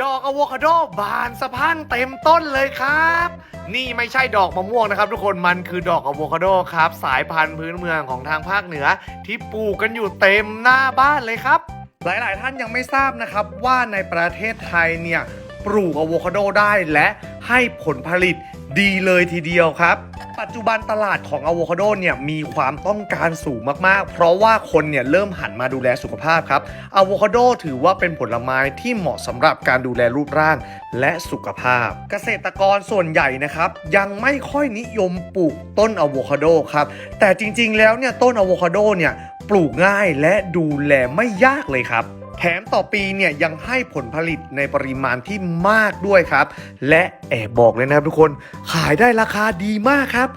ดอกอะโวคาโดบานสะพรังเต็มต้นเลยครับ นี่ไม่ใช่ดอกมะม่วงนะครับ ทุกคนมันคือดอกอะโวคาโดครับ สายพันธุ์พื้นเมืองของทางภาคเหนือ ที่ปลูกกันอยู่เต็มหน้าบ้านเลยครับ หลาย ๆ ท่านยังไม่ทราบนะครับว่าในประเทศไทยเนี่ยปลูกอะโวคาโดได้และให้ผลผลิตดีเลยทีเดียวครับ ปัจจุบันตลาดของอะโวคาโดเนี่ยมีความต้องการสูงมากๆ เพราะว่าคนเนี่ยเริ่มหันมาดูแลสุขภาพครับอะโวคาโดถือว่าเป็นผลไม้ที่เหมาะสำหรับการดูแลรูปร่างและสุขภาพ เกษตรกรส่วนใหญ่นะครับยังไม่ค่อยนิยมปลูกต้นอะโวคาโดครับแต่จริงๆแล้วเนี่ยต้นอะโวคาโดเนี่ยปลูกง่ายและดูแลไม่ยากเลยครับ แถมต่อปีเนี่ยยังให้ผลผลิตในปริมาณที่มากด้วยครับ และแอบบอกเลยนะครับทุกคนขายได้ราคาดีมากครับ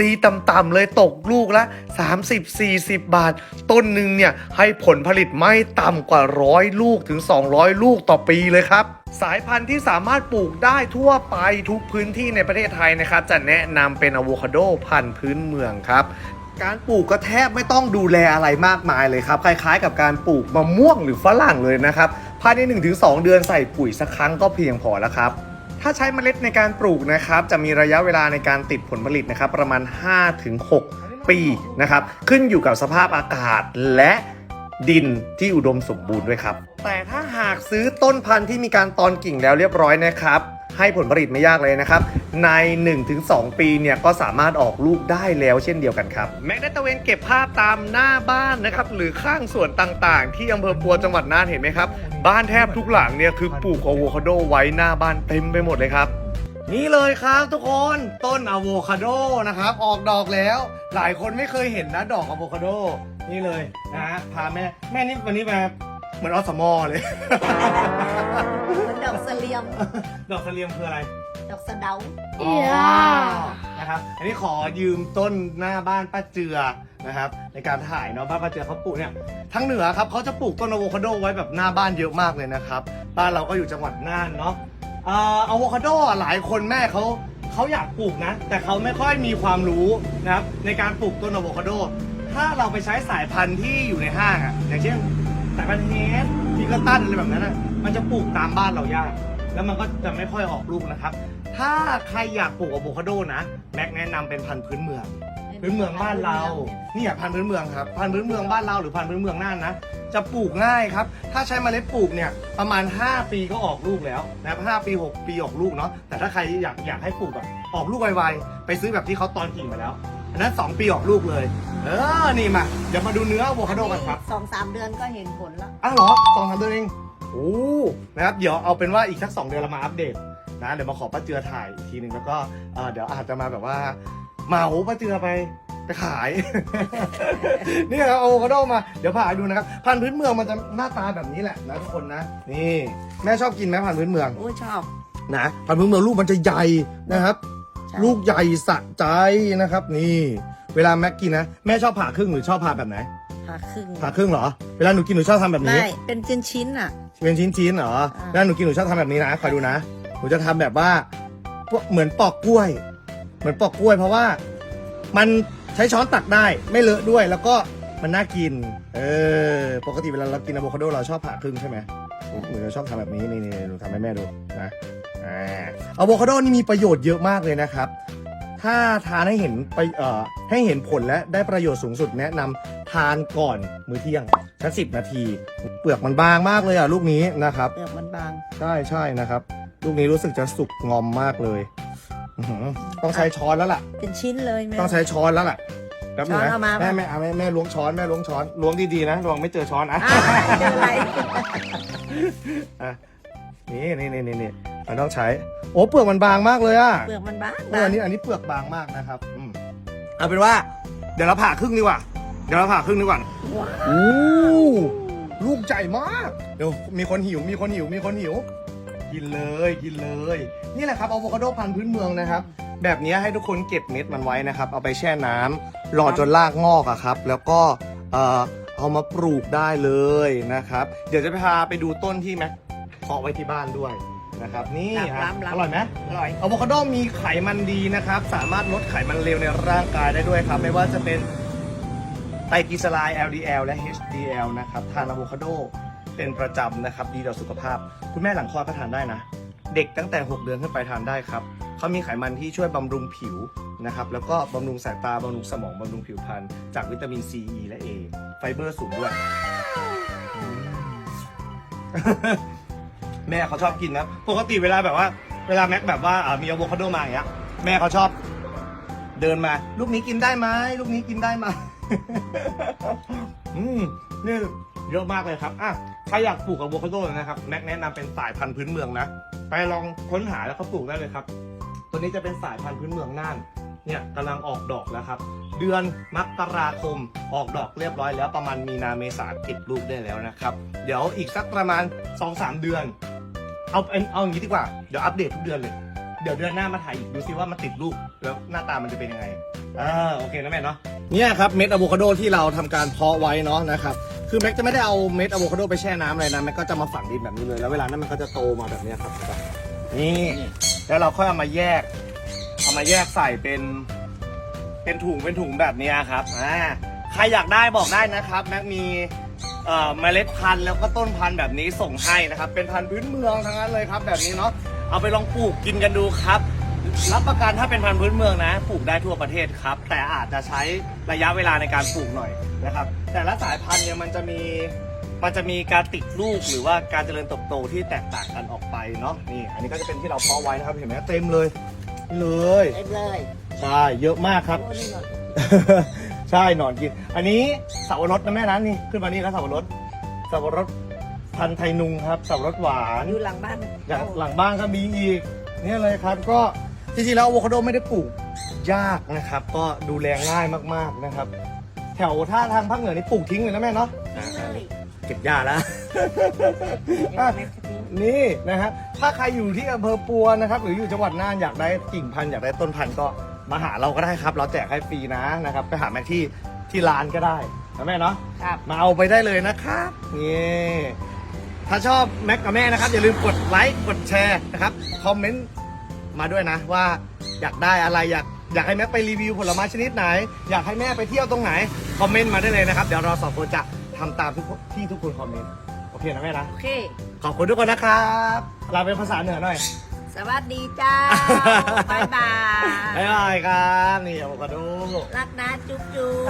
ตีต่ำๆเลยตกลูกละ 30-40 บาท ต้นหนึ่งเนี่ยให้ผลผลิตไม่ต่ำกว่าร้อยลูกถึง 200 ลูกต่อปีเลยครับสายพันธุ์ที่สามารถปลูกได้ทั่วไปทุกพื้นที่ในประเทศไทยนะครับ จะแนะนำเป็นอะโวคาโดพันธุ์พื้นเมืองครับ การปลูกก็แทบไม่ต้องดูแลอะไรมากมายเลยครับ คล้ายๆ กับการปลูกมะม่วงหรือฝรั่งเลยนะครับ ภายใน 1-2 เดือนใส่ปุ๋ยสักครั้งก็เพียงพอแล้วครับ ถ้าใช้เมล็ดในการปลูกนะครับ จะมีระยะเวลาในการติดผลผลิตนะครับ ประมาณ 5-6 ปีนะครับ ขึ้นอยู่กับสภาพอากาศและดินที่อุดมสมบูรณ์ด้วยครับ แต่ถ้าหากซื้อต้นพันธุ์ที่มีการตอนกิ่งแล้วเรียบร้อยนะครับ ให้ผลผลิตไม่ยากเลยนะครับ ใน 1-2 ปีเนี่ยก็สามารถออกลูกได้แล้วเช่นเดียวกันครับแม็กได้ตระเวนเก็บภาพตามหน้าบ้านนะครับหรือข้างสวนต่างๆ ที่อำเภอปัวจังหวัดน่านเห็นไหมครับ บ้านแทบทุกหลังเนี่ยคือปลูกอะโวคาโดไว้หน้าบ้านเต็มไปหมดเลยครับนี่เลยครับทุกคนต้นอะโวคาโดนะครับ ออกดอกแล้ว หลายคนไม่เคยเห็นนะดอกอะโวคาโด นี่เลยนะฮะพาแม่ แม่นี่วันนี้มาเหมือนอสมอเลย ลียม ดอกเสลียมคืออะไรดอกสะเดาอ๋อนะครับ อันนี้ขอยืมต้นหน้าบ้านป้าเจือนะครับ ในการถ่ายเนาะบ้านป้าเจือเขาปลูกเนี่ยทั้งเหนือครับเขาจะปลูกต้นอะโวคาโดไว้แบบหน้าบ้านเยอะมากเลยนะครับ บ้านเราก็อยู่จังหวัดน่านเนาะเอ่ออะโวคาโดอะหลายคนแม่เขาเขาอยากปลูกนะ แต่เขาไม่ค่อยมีความรู้นะครับในการปลูกต้นอะโวคาโด ถ้าเราไปใช้สายพันธุ์ที่อยู่ในห้างอะอย่างเช่นสายพันธุ์เฮดพิกตันอะไรแบบนั้นอะมันจะปลูกตามบ้านเรายาก แล้วมันก็จะไม่ค่อยออกลูกนะครับ ถ้าใครอยากปลูกอะโวคาโดนะแม็กแนะนำเป็นพันธุ์พื้นเมือง พื้นเมืองบ้านเราเนี่ยพันธุ์พื้นเมืองครับพันธุ์พื้นเมืองบ้านเราหรือพันธุ์พื้นเมืองน่านนะ จะปลูกง่ายครับ ถ้าใช้เมล็ดปลูกเนี่ยประมาณ 5 ปีก็ออกลูกแล้วนะครับ5ปี 6 ปีออกลูกเนาะแต่ถ้าใครอยากอยากให้ปลูกแบบออกลูกไวๆไปซื้อแบบที่เขาตอนกิ่งมาแล้วอันนั้น 2 ปีออกลูกเลย เออนี่มาเดี๋ยวมาดูเนื้ออะโวคาโดกันครับสองสามเดือนก็เห็นผลแล้วอ้าวเหรอสองสามเดือนเอง โอ้นะครับเดี๋ยวเอาเป็นว่าอีกสักสองเดือนเรามาอัปเดตนะเดี๋ยวมาขอป้าเจือถ่ายอีกทีหนึ่งแล้วก็เอ่อเดี๋ยวอาจจะมาแบบว่าเหมาป้าเจือไปไปขาย นี่ครับเอาอะโวคาโดมาเดี๋ยวพาไปดูนะครับพันธุ์พื้นเมืองมันจะหน้าตาแบบนี้แหละนะทุกคนนะ นี่แม่ชอบกินไหมพันธุ์พื้นเมืองโอ้ยชอบนะพันธุ์พื้นเมืองลูกมันจะใหญ่นะครับ ใช่ลูกใหญ่สะใจนะครับ นี่ เวลาแม็กกินนะแม่ชอบผ่าครึ่งหรือชอบผ่าแบบไหนผ่าครึ่งผ่าครึ่งเหรอ เวลาหนูกินหนูชอบทำแบบนี้ ไม่เป็นชิ้นชิ้นๆอะ เป็นชิ้นๆเหรออ่าแล้วหนูกินหนูชอบทำแบบนี้นะคอยดูนะ หนูจะทำแบบว่าพวกเหมือนปอกกล้วย เหมือนปอกกล้วย เพราะว่ามันใช้ช้อนตักได้ไม่เลอะด้วยแล้วก็มันน่ากิน เออ ปกติเวลาเรากินอะโวคาโดเราชอบผ่าครึ่งใช่ไหมหนูจะชอบทำแบบนี้นี่นี่หนูทำให้แม่ดูนะอ่าอะโวคาโดนี่มีประโยชน์เยอะมากเลยนะครับ ถ้าทานให้เห็นไปเอ่อให้เห็นผลและได้ประโยชน์สูงสุดแนะนำทานก่อนมื้อเที่ยงสักสิบนาที เปลือกมันบางมากเลยอะลูกนี้นะครับ เปลือกมันบาง ใช่ใช่นะครับ ลูกนี้รู้สึกจะสุกงอมมากเลยอื้อหือต้องใช้ช้อนแล้วล่ะ เป็นชิ้นเลยแม่ ต้องใช้ช้อนแล้วล่ะแป๊บนึงช้อนนะเอามา แม่แม่เอาแม่แม่ล้วงช้อนแม่ล้วงช้อนล้วงดีๆนะระวังไม่เจอช้อนอะอ่าไม่เป็นไรอะนี่นี่นี่นี่นี่มันต้องใช้ โอ้เปลือกมันบางมากเลยอะเปลือกมันบางเอออันนี้อันนี้เปลือกบางมากนะครับอืมเอาเป็นว่า เดี๋ยวเราผ่าครึ่งดีกว่า เดี๋ยวเราผ่าครึ่งดีกว่าว้าวโอ้ลูกใหญ่มาก เดี๋ยวมีคนหิว มีคนหิว มีคนหิว กินเลย กินเลย นี่แหละครับอะโวคาโดพันธุ์พื้นเมืองนะครับ แบบนี้ให้ทุกคนเก็บเม็ดมันไว้นะครับ เอาไปแช่น้ำรอจนรากงอกอะครับ แล้วก็เอ่อเอามาปลูกได้เลยนะครับ เดี๋ยวจะพาไปดูต้นที่แม็กเพาะไว้ที่บ้านด้วยนะครับ นี่ฮะล้ำล้ำอร่อยไหม อร่อย อะโวคาโดมีไขมันดีนะครับ สามารถลดไขมันเลวในร่างกายได้ด้วยครับ ไม่ว่าจะเป็น ไตรกลีเซอไรด์ LDL และ HDL นะครับ ทานอะโวคาโดเป็นประจำนะครับ ดีต่อสุขภาพ คุณแม่หลังคลอดก็ทานได้นะ เด็กตั้งแต่ 6 เดือนขึ้นไปทานได้ครับเขามีไขมันที่ช่วยบำรุงผิวนะครับ แล้วก็บำรุงสายตา บำรุงสมอง บำรุงผิวพรรณ จากวิตามินซีอ e และ A ไฟเบอร์สูงด้วย แม่เขาชอบกินนะ ปกติเวลาแบบว่า เวลาแม็กแบบว่าอ่ามีอะโวคาโดมาอย่างเงี้ย แม่เขาชอบ เดินมา ลูกนี้กินได้ไหมลูกนี้กินได้ไหม อืมนี่เยอะมากเลยครับอะใครอยากปลูกอะโวคาโดนะครับแม็กแนะนำเป็นสายพันธุ์พื้นเมืองนะ ไปลองค้นหาแล้วเขาปลูกได้เลยครับ ตัวนี้จะเป็นสายพันธุ์พื้นเมืองน่าน เนี่ยกำลังออกดอกแล้วครับ เดือนมกราคมออกดอกเรียบร้อยแล้วประมาณมีนาเมษาติดลูกได้แล้วนะครับ เดี๋ยวอีกสักประมาณ 2-3 เดือน เอาเป็นเอาอย่างนี้ดีกว่า เดี๋ยวอัปเดตทุกเดือนเลย เดี๋ยวเดือนหน้ามาถ่ายอีกดูซิว่ามันติดลูกแล้วหน้าตามันจะเป็นยังไงอ่าโอเคนะแม่เนาะ เนี่ยครับเม็ดอะโวคาโดที่เราทำการเพาะไว้เนาะนะครับคือแม็กจะไม่ได้เอาเม็ดอะโวคาโดไปแช่น้ำอะไรนะแม็กก็จะมาฝังดินแบบนี้เลยแล้วเวลานั้นมันก็จะโตมาแบบนี้ครับนี่แล้วเราค่อยเอามาแยก เอามาแยกใส่เป็นเป็นถุงเป็นถุงแบบนี้ครับอ่าใครอยากได้บอกได้นะครับแม็กมีเอ่อเมล็ดพันธุ์แล้วก็ต้นพันธุ์แบบนี้ส่งให้นะครับ เป็นพันธุ์พื้นเมืองทั้งนั้นเลยครับ แบบนี้เนาะเอาไปลองปลูกกินกันดูครับ รับประกันถ้าเป็นพันธุ์พื้นเมืองนะ ปลูกได้ทั่วประเทศครับ แต่อาจจะใช้ระยะเวลาในการปลูกหน่อยนะครับ แต่ละสายพันธุ์เนี่ยมันจะมีมันจะมีการติดลูกหรือว่าการเจริญเติบโตที่แตกต่างกันออกไปเนาะนี่ อันนี้ก็จะเป็นที่เราเพาะไว้นะครับเห็นไหมเต็มเลยนี่เลยเต็มเลยใช่เยอะมากครับโอ้นี่หน่อยใช่หนอนกิน อันนี้สับปะรดนะแม่นะนี่ขึ้นมานี่แล้วสับปะรดสับปะรดพันธุ์ไทยนุงครับสับปะรดหวานอยู่หลังบ้านอย่างหลังบ้านก็มีอีกเนี่ยเลยครับก็ จริงๆแล้วอะโวคาโดไม่ได้ปลูกยากนะครับ ก็ดูแลง่ายมากๆนะครับ แถวท่าทางภาคเหนือนี่ปลูกทิ้งเลยนะแม่เนาะเลยเก็บหญ้าแล้ว อะนี่นะฮะถ้าใครอยู่ที่อำเภอปัวนะครับ หรืออยู่จังหวัดน่านอยากได้กิ่งพันธุ์อยากได้ต้นพันธุ์ก็มาหาเราก็ได้ครับ เราแจกให้ฟรีนะนะครับ ไปหาแม็กที่ที่ร้านก็ได้นะแม่เนาะครับ มาเอาไปได้เลยนะครับนี่ถ้าชอบแม็กกับแม่นะครับ อย่าลืมกดไลค์กดแชร์นะครับคอมเมนต์ มาด้วยนะว่าอยากได้อะไรอยากอยากให้แม็กไปรีวิวผลไม้ชนิดไหน อยากให้แม่ไปเที่ยวตรงไหน คอมเมนต์มาได้เลยนะครับ เดี๋ยวเราสองคนจะทำตามทุกที่ทุกคนคอมเมนต์โอเคนะแม่นะ โอเค ขอบคุณทุกคนนะครับลาเป็นภาษาเหนือหน่อย สวัสดีจ้า บายบาย บ๊ายบายครับ นี่อะโวคาโด รักนะจุ๊บจุ๊บ